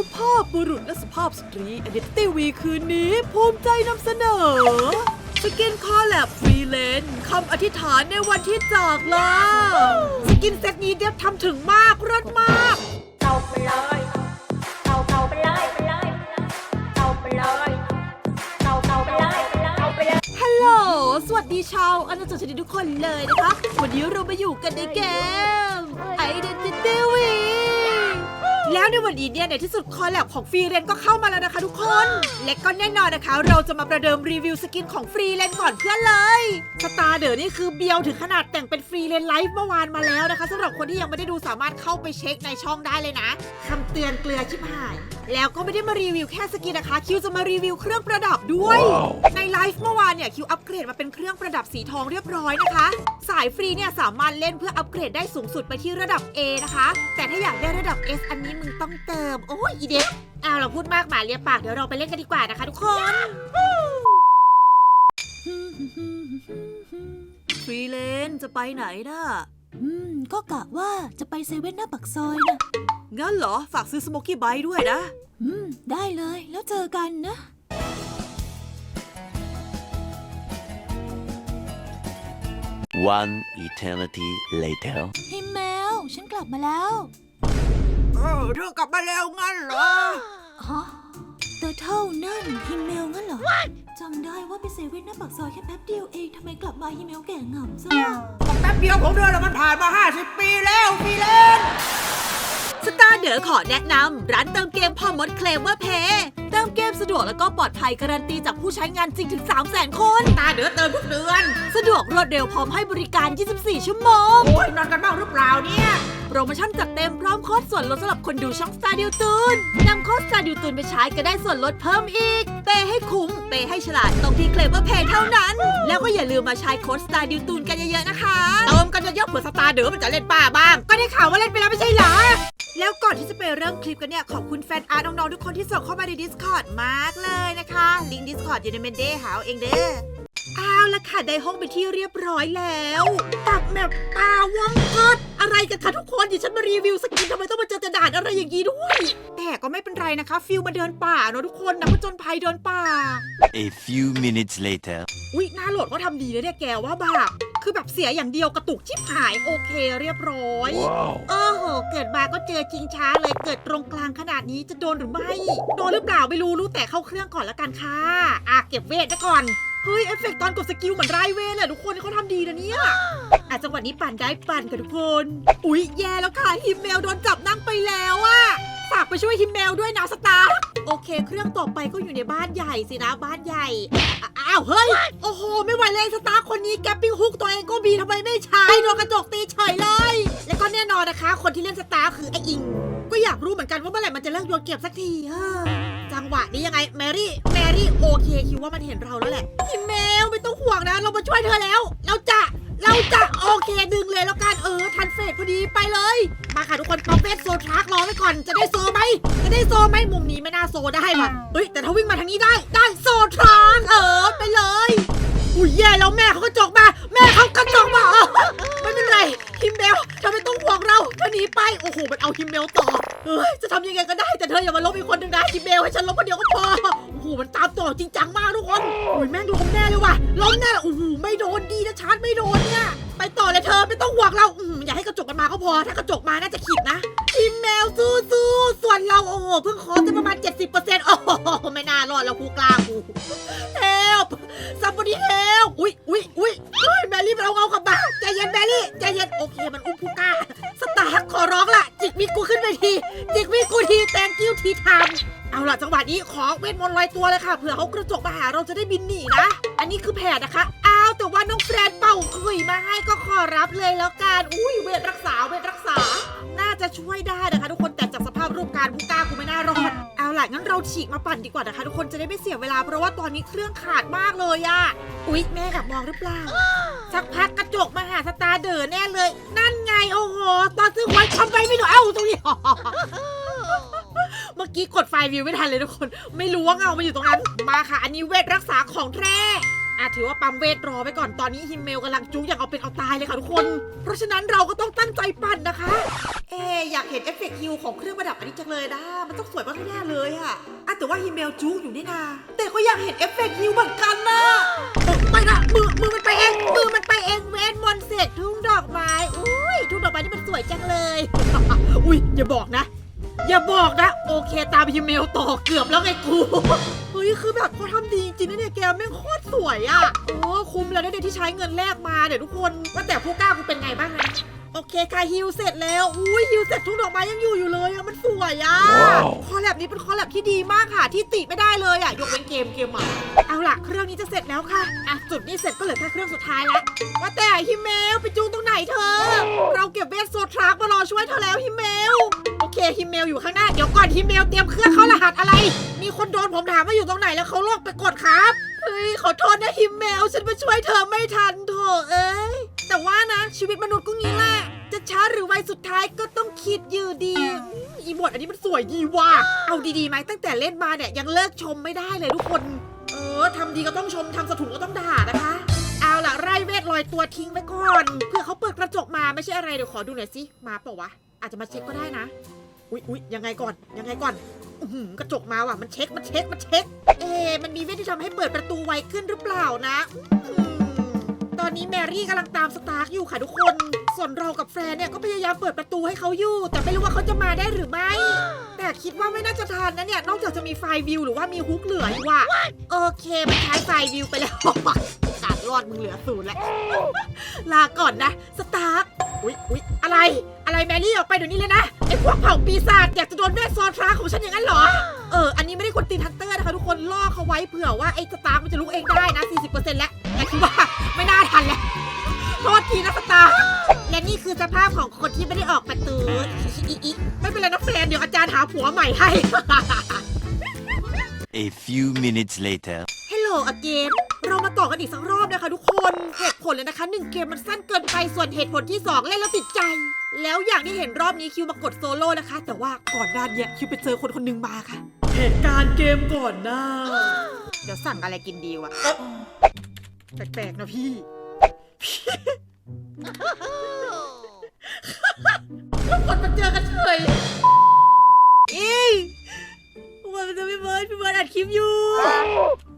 สุภาพบุรุษและสุภาพสตรี Identity V คืนนี้ ภูมิใจนำเสนอ สกินคอแลบฟรีเลนคำอธิษฐานในวันที่จากลาสกินเซตนี้เดฟทำถึงมากรสมาก เอาไปเลยเอาเอาไปเลยไปเลยเอาไปเลยเอาเอาไปเลยเอาไปเลย ฮัลโหล สวัสดีชาวอาณาจักรชนิดทุกคนเลยนะคะ วันนี้เรามาอยู่กันในเกม Identity w แล้วในวันนี้เนี่ยในที่สุดคอลแลบของฟรีเลนก็เข้ามาแล้วนะคะทุกคน และก็แน่นอนนะคะ เราจะมาประเดิมรีวิวสกินของฟรีเลนก่อนเพื่อนเลยสตาร์เดอร์นี่คือเบียวถึงขนาดแต่งเป็นฟรีเลนไลฟ์เมื่อวานมาแล้วนะคะสำหรับคนที่ยังไม่ได้ดูสามารถเข้าไปเช็คในช่องได้เลยนะคำเตือนเกลือชิบหาย แล้วก็ไม่ได้มารีวิวแค่สกินนะคะ คิวจะมารีวิวเครื่องประดับด้วย ในไลฟ์ เมื่อวานเนี่ยคิวอัปเกรดมาเป็นเครื่องประดับสีทองเรียบร้อยนะคะ สายฟรีเนี่ยสามารถเล่นเพื่ออัปเกรดได้สูงสุดไปที่ระดับ A นะคะ แต่ถ้าอยากได้ระดับ S อันนี้มึงต้องเติม โอ้ยอีเด็กเอาเราพูดมากหมาเรียบปากเดี๋ยวเราไปเล่นกันดีกว่านะคะ ทุกคนฟรีเลนจะไปไหนนะอืม ก็กะว่าจะไปเซเว่นหน้าปักซอยนะงั้นเหรอฝากซื้อสโมกี้ไบต์ด้วยนะ อืม ได้เลยแล้วเจอกันนะ One eternity later. ฮิมแมว ฉันกลับมาแล้วเออเธอกลับมาแล้วงั้นเหรอ ฮะแต่เท่านั่นฮิมเมลงั้นเหรอจำได้ว่าไปเซเว่นหน้าปักซอยแค่แป๊บเดียวเองทำไมกลับมาฮิมเมลแก่งำซะล่ะแป๊บเดียวของเธอแล้วมันผ่านมา 50 ปีแล้วฟรีเลนสตาร์เดอขอแนะนำร้านเติมเกมพอมดเคลมว่าเพ ย์เติมเกมสะดวกแล้วก็ปลอดภัยการันตีจากผู้ใช้งานจริงถึง 3 0 0 0 0 0 คน ตาเดือเติมทุกเดือน สะดวกรวดเร็วพร้อมให้บริการ 24 ชั่วโมง โอ้ยนอนกันบ้างหรือเปล่าเนี่ย โปรโมชั่นจัดเต็มพร้อมโค้ดส่วนลดสำหรับคนดูช่อง Star ดิวตูนนำโค้ด Star ดิวตูนไปใช้ก็ได้ส่วนลดเพิ่มอีก เปย์ให้คุ้ม เปย์ให้ฉลาดตรงที่เคลมว่าเพย์เท่านั้น แล้วก็อย่าลืมมาใช้โค้ด Star ดิวตูนกันเยอะๆนะคะ เติมกันเยอะๆเผื่อสตาร์เดอมันจะเล่นป้าบ้าง ก็ได้ข่าวว่าเล่นไปแล้วไม่ใช่เหรอ แล้วก่อนที่จะไปเริ่มคลิปกันเนี่ย ขอบคุณแฟนอาร์ตน้องๆทุกคนที่ส่งเข้ามาใน Discord มากเลยนะคะ ลิงก์ Discord อยู่ในเมนเดย์หาเอาเองเด้อ เอาละค่ะ ได้ห้องเป็นที่เรียบร้อยแล้วตักแมปปลาวังกดอะไรกันคะทุกคนเดี๋ยวฉันมารีวิวสกินทำไมต้องมาเจอแต่ด่านอะไรอย่างนี้ด้วย แต่ก็ไม่เป็นไรนะคะ ฟิลมาเดินป่าเนอะทุกคนนะผจญภัยเดินป่า A few minutes later. อุ๊ยหน้าโหลดก็ทำดีนะเนี่ยแกว่าบาปคือแบบเสียอย่างเดียวกระตุกชิบหายโอเคเรียบร้อย Wow. โอ้โหเกิดมาก็เจอจริงช้าเลยเกิดตรงกลางขนาดนี้จะโดนหรือไม่ โดนหรือเปล่าไม่รู้รู้แต่เข้าเครื่องก่อนละกันค่ะอะเก็บเวทไว้ก่อน เฮ้ย เอฟเฟกต์ตอนกดสกิลเหมือนไรเวทเลยทุกคนเขาทำดีนะเนี่ยอะจังหวะนี้ปั่นได้ปั่นกันทุกคน อุ๊ย แย่แล้วค่ะ ฮิมเมลโดนจับนั่งไปแล้วอะฝากไปช่วยฮิมเมลด้วยนะสตาร์โอเค เครื่องต่อไปก็อยู่ในบ้านใหญ่สินะบ้านใหญ่อะอ้าวเฮ้ย โอ้โห ไม่ไหวเลยสตาร์คนนี้แกปปิ้งฮุกตัวเองก็มีทำไมไม่ใช้โดนกระจกตีเฉยเลย แล้วก็แน่นอนนะคะ คนที่เล่นสตาร์คือไออิง ก็อยากรู้เหมือนกันว่าเมื่อไหร่มันจะเลิกโยนเก็บสักทีเฮ้อจัง หวะนี้ยังไงแมรี่แมรี่โอเคคิดว่ามันเห็นเราแล้วแหละพี่เมลไม่ต้องห่วงนะ เรามาช่วยเธอแล้ว เราจะเราจะโอเคดึงเลยแล้วกันเออทันเฟสพอดีไปเลย มาค่ะทุกคนป๊อปเฟสโซทรักรอไว้ก่อนจะได้โซไหมจะได้โซไหมมุมนี้ไม่น่าโซได้ว่ะเฮ้ยแต่ถ้าวิ่งมาทางนี้ได้ได้โซทรักเออไปเลย อุ้ยแย่แล้วแม่เขากระจกมา แม่เขากระจกมาเออไม่เป็นไรฮิมเบลเธอไม่ต้องห่วงเราเธอหนีไปโอ้โหมันเอาฮิมเบลต่อเฮ้ยจะทำยังไงก็ได้แต่เธออย่ามาลบอีกคนหนึ่งนะฮิมเบลให้ฉันลบคนเดียวก็พอโอ้โหมันตามต่อจริงจังมากทุกคนโอ้ยแม่งล้มแน่เลยว่ะล้มแน่โอ้โหไม่โดนดีนะชาร์จไม่โดนเนี่ยไปต่อเลยเธอไม่ต้องห่วงเราอืมอย่าให้กระจกมันมาก็พอถ้ากระจกมาน่าจะขีดนะทีมแมวสู้สู้ส่วนเราโอ้โหเพิ่งขอจะประมาณ70%โอ้โหไม่น่ารอดแล้วกูกล้ากูเฮี้เฮลอุ้ยอุ้ยอุ้ยเฮ้ยแมรี่มันเอาเอากลับมาใจเย็นแมรี่ใจเย็นโอเคมันอุ้มผู้กล้าสตาร์ขอร้องละจิกวิกกูขึ้นไปทีจิกวิกกูทีแตงกิ้วทีทำเอาล่ะจังหวะนี้ขอเวทมนต์ลอยตัวเลยค่ะเผื่อเขากระจกมาหาเราจะได้บินหนีนะ อันนี้คือแผนนะคะอ่า แต่ว่าน้องแฟรนเป่าขลุ่ยมาให้ก็ขอรับเลยแล้วกันอุ้ยเวทรักษาเวทรักษา น่าจะช่วยได้นะคะ ทุกคนแต่จากสภาพรูปการผู้กล้ากูไม่น่ารอดเอาล่ะงั้นเราฉีกมาปั่นดีกว่านะคะ ทุกคนจะได้ไม่เสียเวลาเพราะว่าตอนนี้เครื่องขาดมากเลยอะอุ๊ยแม่แอบมองหรือเปล่าสักพักกระจกมาหาสตาร์เดอแน่เลย นั่นไงโอ้โหตอนซื้อหวยทำไปไม่ดูเอ้าตรงนี้เมื่อกี้กดไฟวิวไม่ทันเลยทุกคน ไม่รู้ว่าเงามันอยู่ตรงนั้น มาค่ะ อันนี้เวทรักษาของแท้ อะถือว่าปั๊มเวทรอไว้ก่อนตอนนี้ฮิมเมลกำลังจุกอย่างเอาเป็นเอาตายเลยค่ะทุกคน เพราะฉะนั้นเราก็ต้องตั้งใจปั่นนะคะ เอ๊ะอยากเห็นเอฟเฟกต์ฮิวของเครื่องประดับอันนี้จังเลยนะ มันต้องสวยมากแน่ๆเลยอะอะแต่ว่าฮิมเมลจุกอยู่นี่นาแต่ก็อยากเห็นเอฟเฟกต์ฮิวเหมือนกันนะไม่นะมือมือมันไปเองมือมันไปเองเวทมนต์เสกทุ่งดอกไม้อุ้ยทุ่งดอกไม้นี่มันสวยจังเลย อุ้ยอย่าบอกนะ อย่าบอกนะ โอเคตามฮิมเมลต่อเกือบแล้วไงกู เฮ้ย คือแบบเขาทำดีจริงนะเนี่ยแกแม่งโคตรสวยอะ่ะโอ้คุ้มแล้วเนี่ยที่ใช้เงินแลกมาเดี๋ยวทุกคนว่าแต่ผู้กล้ากูเป็นไงบ้างนะโอเคค่ะฮิวเสร็จแล้วอุ้ยฮิวเสร็จทุกดอกไม้ยังอยู่อยู่เลยอะมันสวยอะว้าวคอลแลบนี้เป็นคอลแลบที่ดีมากค่ะ ที่ติไม่ได้เลยอะยกเว้นเกมเกมใหม่เอาล่ะเครื่องนี้จะเสร็จแล้วค่ะอะจุดนี้เสร็จก็เหลือแค่เครื่องสุดท้ายแล้วว่าแต่ฮิมเมลไปจูงตรงไหนเธอ เราเก็บเวทโซทรัคมารอช่วยเธอแล้วฮิมเมลโอ เคฮิมเมลอยู่ข้างหน้า เดี๋ยวก่อนฮิมเมลเตรียมเครื่องเข้ารหัสอะไร มีคนโดนผมถามว่าอยู่ตรงไหนแล้วเขาลอกไปกดครับ เฮ้ย ขอโทษนะฮิมเมลฉันมาช่วยเธอไม่ทันโถเอ้ย แต่ว่านะชีวิตมนุษย์ก็งี้แหละ จะช้าหรือไวสุดท้ายก็ต้องคิดอยู่ดีอืมอีบทอันนี้มันสวยดีว่ะ เอาดีๆไหมตั้งแต่เล่นมาเนี่ยยังเลิกชมไม่ได้เลยทุกคน เออทำดีก็ต้องชมทำสถุนก็ต้องด่านะคะ เอาล่ะไร่เวทลอยตัวทิ้งไว้ก่อน เพื่อเขาเปิดกระจกมาไม่ใช่อะไรเดี๋ยวขอดูหน่อยสิมาเปล่าวะ อาจจะมาเช็คก็ได้นะ อุ๊ยอุ๊ยยังไงก่อน ยังไงก่อนอื้อหือกระจกมาว่ะ มันเช็ค มันเช็ค มันเช็ค เอ๊ะมันมีเวทที่ทำให้เปิดประตูไวขึ้นหรือเปล่านะอืมตอนนี้แมรี่กำลังตามสตาร์กอยู่ค่ะทุกคน ส่วนเรากับแฟนเนี่ยก็พยายามเปิดประตูให้เขาอยู่ แต่ไม่รู้ว่าเขาจะมาได้หรือไม่ แต่คิดว่าไม่น่าจะทันนะเนี่ย นอกจากจะมีไฟล์วิวหรือว่ามีฮุกเหลืออยู่ว่ะ โอเค มันใช้ไฟล์วิวไปแล้วการรอดมึงเหลือศูนย์แล้ว ลาก่อนนะ สตาร์ก อุ๊ยอุ๊ยอะไร อะไรแมรี่ออกไปเดี๋ยวนี้เลยนะไอ้พวกเผ่าปีศาจอยากจะโดนเวทโซนทราของฉันอย่างนั้นเหรอ เออ อันนี้ไม่ได้คนตีนฮันเตอร์นะคะทุกคนล่อเขาไว้เผื่อว่าไอ้สตาร์กมันจะลุกเองได้นะ 40%แล้วแต่คิดว่าไม่น่าทันแล้วโทษทีนะสตาร์กและนี่คือสภาพของคนที่ไม่ได้ออกประตูอีอีไม่เป็นไรนะแฟนเดี๋ยวอาจารย์หาผัวใหม่ให้ A few minutes later. Hello again เรามาต่อกันอีกสักรอบนะคะทุกคน เหตุผลเลยนะคะหนึ่งเกมมันสั้นเกินไปส่วนเหตุผลที่2เล่นแล้วติดใจ แล้วอย่างที่เห็นรอบนี้คิวมากดโซโล่นะคะ แต่ว่าก่อนหน้าเนี้ยคิวไปเจอคนคนหนึงมาค่ะ เหตุการณ์เกมก่อนหน้า เดี๋ยวสั่งอะไรกินดีวะแปลกๆนะพี่ ทุกคนมาเจอกันเฉยอีวันมันจะพี่เบิร์ดพี่เบิร์ดอัดคลิปอยู่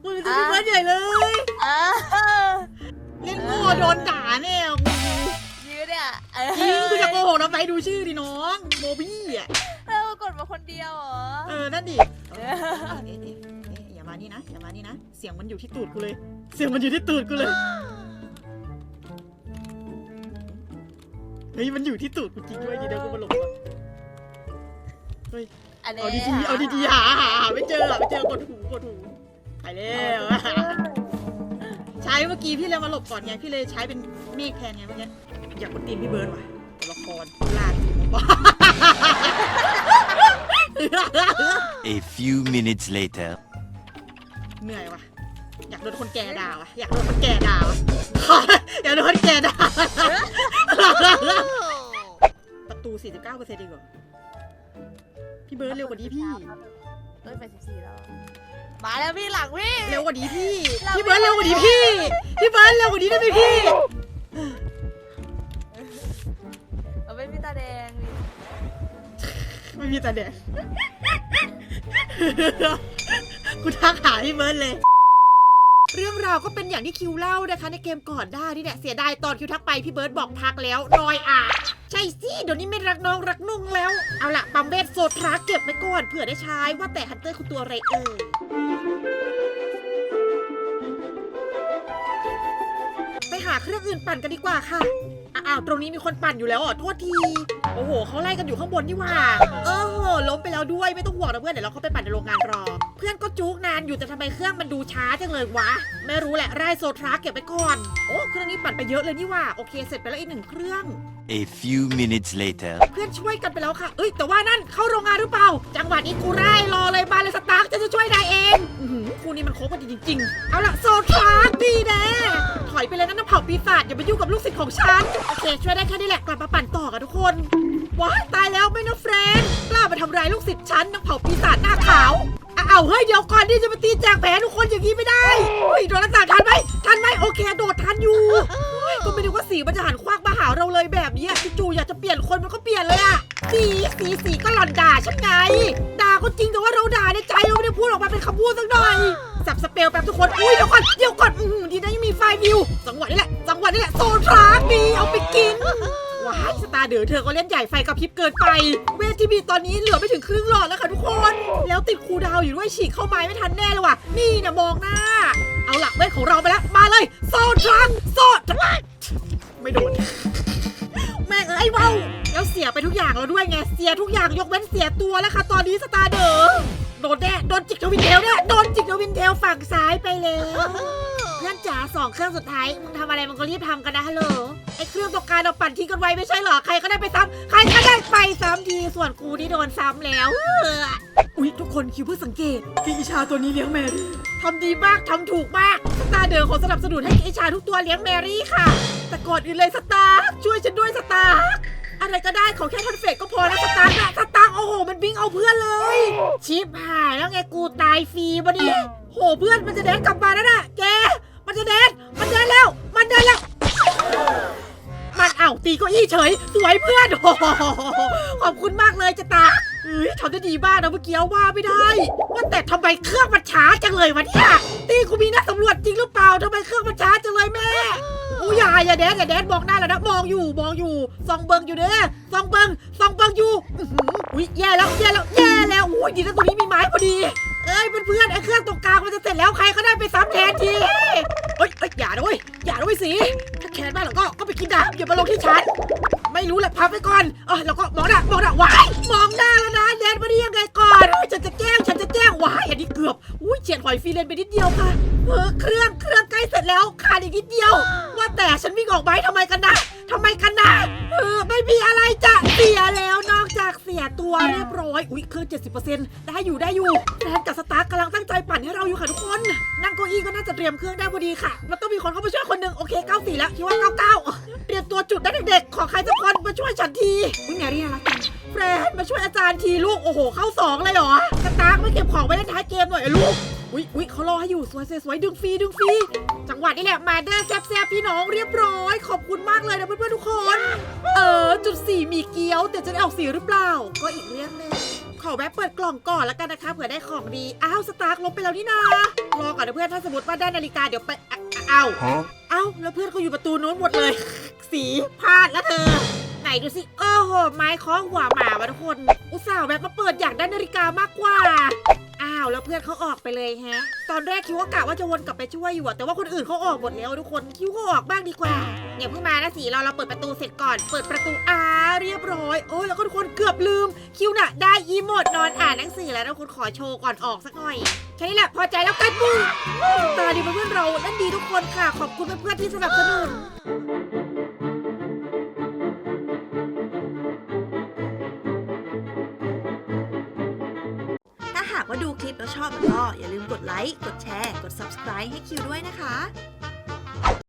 วันมันจะพี่เบิร์ดใหญ่เลยอ่าเล่น โง่โดนด่าแน่กูยืดเนี่ยเออจริงกูจะโกหกนะไปดูชื่อดิน้องโมบี้อะเรากดมาคนเดียวเหรอเออนั่นดิเอ๊ะเอ๊ะเอ๊ะเอ๊ะอย่ามานี่นะอย่ามานี่นะเสียงมันอยู่ที่ตูดกูเลย เสียงมันอยู่ที่ตูดกูเลยเฮ้ยมันอยู่ที่ตูดกูจริงด้วยดีเดี๋ยวกูมาหลบก่อนเฮ้ยอันนี้เอาดีๆเอาดีๆหาหาหาไม่เจอหาไม่เจอกดหูกดหูไปแล้ว ใช้เมื่อกี้พี่เลยมาหลบก่อนไงพี่เลยใช้เป็นเมฆแทนไงเมื่อกี้อยากกดตีนพี่เบิร์ดว่ะตัวละครผู้ล่าผีบ้า A few minutes later. เหนื่อยว่ะ อยากโดนคนแก่ด่าว่ะ อยากโดนคนแก่ด่าว่ะ อยากโดนคนแก่ด่า ประตู 49เปอร์เซ็นต์เองเหรอพี่เบิร์ดเร็วกว่านี้พี่ เอ้ยไปสิบสี่แล้ว มาแล้วพี่หลังพี่ เร็วกว่านี้พี่ เราพี่เบิร์ดเร็วกว่านี้พี่ พี่เบิร์ดเร็วกว่านี้ได้ไหมพี่ เราไม่มีตาแดงนี่ไม่มีตาแดง กูทักหาพี่เบิร์ดเลย เรื่องราวก็เป็นอย่างที่คิวเล่านะคะ ในเกมก่อนได้นี่แหละเสียดายตอนคิวทักไปพี่เบิร์ดบอกพักแล้วนอยอะใช่สิเดี๋ยวนี้ไม่รักน้องรักนุ่งแล้ว เอาล่ะปัมเบสโซทราเก็บไว้ก่อนเผื่อได้ใช้ว่าแต่ฮันเตอร์คือตัวอะไรเอ่ยไปหาเครื่องอื่นปั่นกันดีกว่าค่ะ อ้าวตรงนี้มีคนปั่นอยู่แล้วอะโทษที โอ้โหเขาไล่กันอยู่ข้างบนนี่หว่า เออโหล้มไปแล้วด้วยไม่ต้องห่วงนะเพื่อนเดี๋ยวเราเข้าไปปั่นในโรงงานรอ เพื่อนก็จุกนานอยู่แต่ทำไมเครื่องมันดูช้าจังเลยวะ ไม่รู้แหละไร่โซทราเก็บไว้ก่อน โอ้เครื่องนี้ปั่นไปเยอะเลยนี่หว่าโอเคเสร็จไปแล้วอีกหนึ่งเครื่อง A few minutes later. เพื่อนช่วยกันไปแล้วค่ะ เอ้ย แต่ว่านั่นเข้าโรงงานหรือเปล่า จังหวะนี้กูไล่รอเลยมาเลยสตาร์กจะจะช่วยนายเอง อื้อหือคู่นี้มันโค้งกันจริงๆ เอาล่ะโซทราร์ดีแน่ถอยไปเลยนะน้ำเผ่าปีศาจอย่าไปยุ่งกับลูกศิษย์ของฉัน โอเค ช่วยได้แค่นี้แหละกลับมาปั่นต่อกันทุกคน ว้ายตายแล้วไม่นะเฟรนกล้ามาทำร้ายลูกศิษย์ฉันน้ำเผ่าปีศาจหน้าขาวออ้าวเฮ้ยเดี๋ยวก่อนที่จะมาตีแจกแผลทุกคนอย่างนี้ไม่ได้เฮ้ยโดนรักษาทันไหมทันไหมโอเค โดดทันอยู่เฮ้ยก็ไม่นึกว่าสีมันจะหันควักมาหาเราเลยแบบนี้จู่ๆอยากจะเปลี่ยนคนมันก็เปลี่ยนเลยอะสีสีสีก็หล่อนด่าฉันไง ด่าก็จริงแต่ว่าเราด่าในใจเราไม่ได้พูดออกมาเป็นคำพูดสักหน่อย สับสเปลแป๊บทุกคน อุ้ยเดี๋ยวก่อนเดี๋ยวก่อนอือดีนะยังมีไฟล์วิว จังหวะนี้แหละ จังหวะนี้แหละ โซทราร์ดีเอาไปกิน ว้ายสตาร์เดอเธอก็เล่นใหญ่ไฟกระพริบเกินไป เวทที่มีตอนนี้เหลือไม่ถึงครึ่งหลอดแล้วค่ะทุกคน แล้วติดคูลดาวน์อยู่ด้วยฉีกเข้าไม้ไม่ทันแน่เลยว่ะ นี่นะมองหน้า เอาหลักเวทของเราไปแล้ว มาเลยโซทรังโซทรังไม่โดนแม่งเอ้ยเว้าแล้วเสียไปทุกอย่างแล้วด้วยไง เสียทุกอย่างยกเว้นเสียตัวแล้วค่ะ ตอนนี้สตาร์เดอ โดนแน่โดนจิกทวินเทลเนี่ยโดนจิกทวินเทลฝั่งซ้ายไปแล้วเพื่อนจ๋าสองเครื่องสุดท้ายมึงทำอะไรมึงก็รีบทำกันนะฮัลโหลไอ้เครื่องตกการเราปั่นทิ้งกันไว้ไม่ใช่เหรอใครก็ได้ไปซ้ำใครก็ได้ไปซ้ำทีส่วนกูที่โดนซ้ำแล้วเอออุ๊ยทุกคนคิวเพื่อสังเกตที่อิชาตัวนี้เลี้ยงแมรี่ทำดีมากทำถูกมากสตาร์เดอร์ขอสนับสนุนให้อิชาทุกตัวเลี้ยงแมรี่ค่ะแต่ก่อนอื่นเลยสตาร์ช่วยฉันด้วยสตาร์ อะไรก็ได้ขอแค่คอนเฟกก็พอแล้วสตาร์อะสตาร์โอ้โห มันบิงเอาเพื่อนเลย ชิปหายแล้วไงกูตายฟรีบะเนี่ยโหเพื่อนมันจะเดนกลับมาแล้วน่ะแก มันจะเดนมันเดินแล้ว มันเดินแล้ว มันเอ้าตีเก็อี้เฉย สวยเพื่อนโอ้โหขอบคุณมากเลยจะตา เฮ้ยทำได้ดีมากนะเมื่อกี้ว่าไม่ได้ว่าแต่ทำไมเครื่องมันช้าจังเลยวะเนี่ยตีกูมีนักสำรวจจริงหรือเปล่าทำไมเครื่องมันช้าจังเลยแม่อู้ย่าอย่าแดนอย่าแดนมองหน้าแล้วนะมองอยู่มองอยู่ซองเบิงอยู่เด้อซองเบิงซองเบิงอยู่อื้อหืออุ้ยแย่แล้วแย่แล้วแย่แล้วอุ้ยดีนะตรงนี้มีไม้พอดีเอ้ยเพื่อนๆไอ้เครื่องตรงกลางมันจะเสร็จแล้วใครก็ได้ไปซ้ำแทนทีเอ้ยเอ้ยอย่าด้วยอย่าด้วยสิถ้าแค้นมากแล้วก็ก็ไปกินดาบอย่ามาลงที่ฉันไม่รู้แหละพับไปก่อนเออแล้วก็มองหน้ามองหน้าวายมองหน้าแล้ว ยังไงก่อนเอ้ยฉันจะแกล้งฉันจะแกล้งว้ายอันนี้เกือบอุ้ยเฉียดหอยฟรีเลนไปนิดเดียวค่ะเออเครื่องเครื่องใกล้เสร็จแล้วขาดอีกนิดเดียว ว่าแต่ฉันวิ่งออกไปทำไมกันนะทำไมกันนะเออไม่มีอะไรจะเสียแล้วนอกจากเสียตัวเรียบร้อยอุ้ยเครื่อง70%ได้อยู่ได้อยู่แฟนกับสตาร์กำลังตั้งใจปั่นให้เราอยู่ค่ะทุกคนนั่งเก้าอี้ก็น่าจะเตรียมเครื่องได้พอดีค่ะแล้วต้องมีคนเข้ามาช่วยคนหนึ่งโอเค94แล้วคิดว่า99เตรียมตัวจุดนะเด็กๆขอใครสักคนมาช่วยฉันทีอุ้ยแมรี่น่ารักจัง แฟนมาช่วยอาจารย์ทีลูก โอ้โห เข้าสองเลยเหรอสตาร์กไม่เก็บของไว้ในท้ายเกมหน่อยอะลูก อุ๊ยอุ๊ยเขารอให้อยู่สวยสวยดึงฟรีดึงฟรี จังหวะนี้แหละมาเดอร์แซ่บๆพี่น้องเรียบร้อย ขอบคุณมากเลยนะเพื่อนๆทุกคน เออ จุดสี่มีเกี๊ยว แต่จะได้ออกสีหรือเปล่า ก็อีกเรื่องหนึงขอแวะเปิดกล่องก่อนแล้วกันนะคะเผื่อได้ของดี อ้าวสตาร์กลบไปแล้วนี่นารอก่อนนะเพื่อนถ้าสมมติว่าได้นาฬิกาเดี๋ยวไปอ้าวเอ้าแล้วเพื่อนเขาอยู่ประตูนู้นหมดเลย สีพลาดแล้วเธอ ดูสิ โอ้โห ไม้คล้องหัวหมาวะทุกคน อุตส่าห์แบบมาเปิดอยากได้นาฬิกามากกว่า อ้าว แล้วเพื่อนเขาออกไปเลยแฮะ ตอนแรกคิว่ากะว่าจะวนกลับไปช่วยอยู่อะแต่ว่าคนอื่นเขาออกหมดแล้วทุกคน คิวเขาออกบ้างดีกว่าอย่าเพิ่งมานะสีเราเราเปิดประตูเสร็จก่อน เปิดประตูอาเรียบร้อย โอ้ยแล้วก็ทุกคนเกือบลืม คิวน่ะ ได้อีโมดนอนอ่านหนังสือแล้วนะคุณขอโชว์ก่อนออกสักหน่อยแค่นี้แหละพอใจแล้วกันบุ้งตาดีเพื่อนเราเล่นดีทุกคนค่ะ ขอบคุณเพื่อนๆที่สนับสนุน ดูคลิปแล้วชอบก็อย่าลืมกดไลค์ กดแชร์ กด subscribe ให้คิวด้วยนะคะ